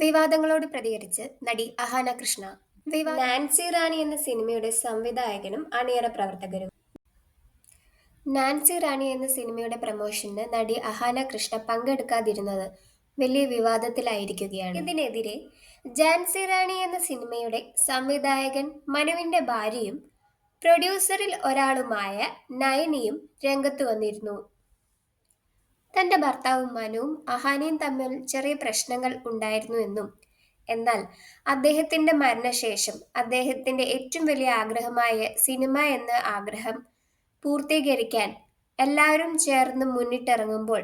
വിവാദങ്ങളോട് പ്രതികരിച്ച് നടി അഹാന കൃഷ്ണ. നാൻസി റാണി എന്ന സിനിമയുടെ സംവിധായകനും അണിയറ പ്രവർത്തകരും. നാൻസി റാണി എന്ന സിനിമയുടെ പ്രമോഷന് നടി അഹാന കൃഷ്ണ പങ്കെടുക്കാതിരുന്നത് വലിയ വിവാദത്തിലായിരിക്കുകയാണ്. ഇതിനെതിരെ ജാൻസി റാണി എന്ന സിനിമയുടെ സംവിധായകൻ മനുവിന്റെ ഭാര്യയും പ്രൊഡ്യൂസറിൽ ഒരാളുമായ നയനിയും രംഗത്ത് വന്നിരുന്നു. തന്റെ ഭർത്താവും മനുവും അഹാനയും തമ്മിൽ ചെറിയ പ്രശ്നങ്ങൾ ഉണ്ടായിരുന്നു എന്നും. എന്നാൽ അദ്ദേഹത്തിന്റെ മരണശേഷം അദ്ദേഹത്തിന്റെ ഏറ്റവും വലിയ ആഗ്രഹമായ സിനിമ എന്ന ആഗ്രഹം പൂർത്തീകരിക്കാൻ എല്ലാവരും ചേർന്ന് മുന്നിട്ടിറങ്ങുമ്പോൾ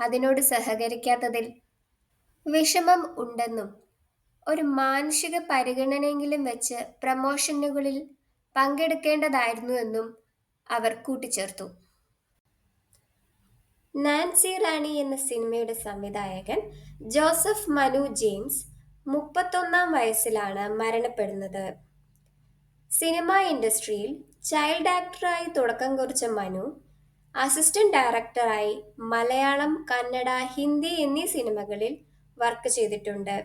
അതിനോട് സഹകരിക്കാത്തതിൽ വിഷമം ഉണ്ടെന്നും ഒരു മാനുഷിക പരിഗണനയെങ്കിലും വെച്ച് പ്രമോഷനുകളിൽ പങ്കെടുക്കേണ്ടതായിരുന്നു എന്നും അവർ കൂട്ടിച്ചേർത്തു. നാൻസി റാണി എന്ന സിനിമയുടെ സംവിധായകൻ ജോസഫ് മനു ജെയിംസ് മുപ്പത്തൊന്നാം വയസ്സിലാണ് മരണപ്പെടുന്നത്. സിനിമ ഇൻഡസ്ട്രിയിൽ ചൈൽഡ് ആക്ടറായി തുടക്കം കുറിച്ച മനു അസിസ്റ്റന്റ് ഡയറക്ടറായി മലയാളം കന്നഡ ഹിന്ദി എന്നീ സിനിമകളിൽ വർക്ക് ചെയ്തിട്ടുണ്ട്.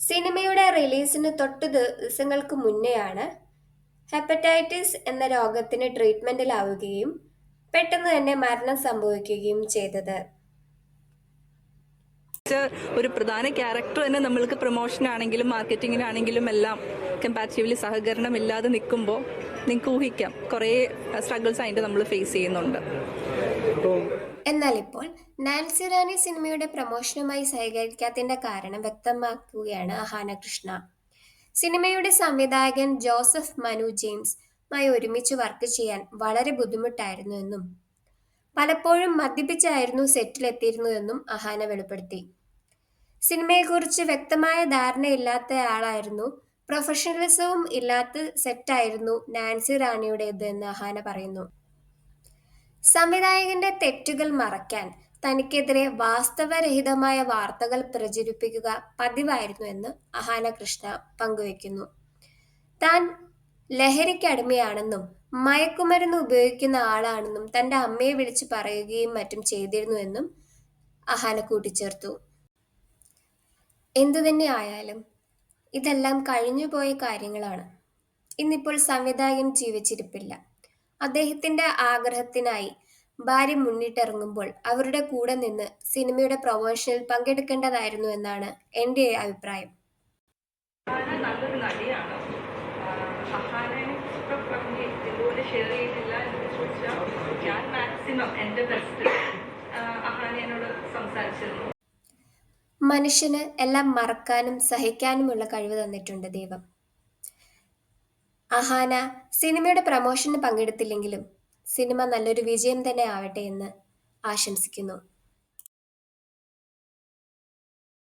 സിനിമയുടെ റിലീസിന് തൊട്ട് ദിവസങ്ങൾക്ക് മുന്നെയാണ് ഹെപ്പറ്റൈറ്റിസ് എന്ന രോഗത്തിന് ട്രീറ്റ്മെന്റിലാവുകയും പെട്ടെന്ന് തന്നെ മരണം സംഭവിക്കുകയും ചെയ്തത്. ഒരു പ്രധാന ക്യാരക്ടർ തന്നെ നമ്മൾക്ക് പ്രൊമോഷൻ ആണെങ്കിലും മാർക്കറ്റിങ്ങിനാണെങ്കിലും എല്ലാം കമ്പാരിറ്റീവ്ലി സഹകരണം ഇല്ലാതെ നിൽക്കുമ്പോൾ നിങ്ങൾക്ക് ഊഹിക്കാം. കുറേ സ്ട്രഗിൾസ് അതിന്റെ നമ്മൾ ഫേസ് ചെയ്യുന്നുണ്ട്. എന്നാൽ ഇപ്പോൾ നാൻസി റാണി സിനിമയുടെ പ്രൊമോഷനുമായി സഹകരിക്കാത്തതിന്റെ കാരണം വ്യക്തമാക്കുകയാണ് അഹാന കൃഷ്ണ സിനിമയുടെ സംവിധായകൻ ജോസഫ് മനു ജെയിംസ് മായി ഒരുമിച്ച് വർക്ക് ചെയ്യാൻ വളരെ ബുദ്ധിമുട്ടായിരുന്നു എന്നും പലപ്പോഴും മദ്യപിച്ചായിരുന്നു സെറ്റിലെത്തിയിരുന്നതെന്നും അഹാന വെളിപ്പെടുത്തി. സിനിമയെക്കുറിച്ച് വ്യക്തമായ ധാരണയില്ലാത്തയാളായിരുന്നു പ്രൊഫഷണലിസവും ഇല്ലാത്ത സെറ്റായിരുന്നു നാൻസി റാണിയുടേത് എന്ന് അഹാന പറയുന്നു. സംവിധായകന്റെ തെറ്റുകൾ മറയ്ക്കാൻ തനിക്കെതിരെ വാസ്തവരഹിതമായ വാർത്തകൾ പ്രചരിപ്പിക്കുക പതിവായിരുന്നു എന്ന് അഹാന കൃഷ്ണ പങ്കുവയ്ക്കുന്നു. താൻ ലഹരിക്കടിമയാണെന്നും മയക്കുമരുന്ന് ഉപയോഗിക്കുന്ന ആളാണെന്നും തന്റെ അമ്മയെ വിളിച്ച് പറയുകയും മറ്റും ചെയ്തിരുന്നുവെന്നും അഹാന കൂട്ടിച്ചേർത്തു എന്തുതന്നെ ആയാലും ഇതെല്ലാം കഴിഞ്ഞുപോയ കാര്യങ്ങളാണ്. ഇന്നിപ്പോൾ സംവിധായകൻ ജീവിച്ചിരിപ്പില്ല. അദ്ദേഹത്തിന്റെ ആഗ്രഹത്തിനായി ഭാര്യ മുന്നിട്ടിറങ്ങുമ്പോൾ അവരുടെ കൂടെ നിന്ന് സിനിമയുടെ പ്രൊമോഷനിൽ പങ്കെടുക്കേണ്ടതായിരുന്നു എന്നാണ് എന്റെ അഭിപ്രായം. നല്ലൊരു നടിയാണ്. അഹാനെ പറഞ്ഞ് ഇതുപോലെ ഷെയർ ചെയ്തില്ല എന്ന് ചോദിച്ചാൽ ഞാൻ മാക്സിമം എന്റെ ബെസ്റ്റ് അഹാനയോട് സംസാരിച്ചിരുന്നു. മനുഷ്യന് എല്ലാം മറക്കാനും സഹിക്കാനുമുള്ള കഴിവ് തന്നിട്ടുണ്ട് ദൈവം. അഹാന സിനിമയുടെ പ്രമോഷന് പങ്കെടുത്തില്ലെങ്കിലും സിനിമ നല്ലൊരു വിജയം തന്നെ ആവട്ടെ എന്ന് ആശംസിക്കുന്നു.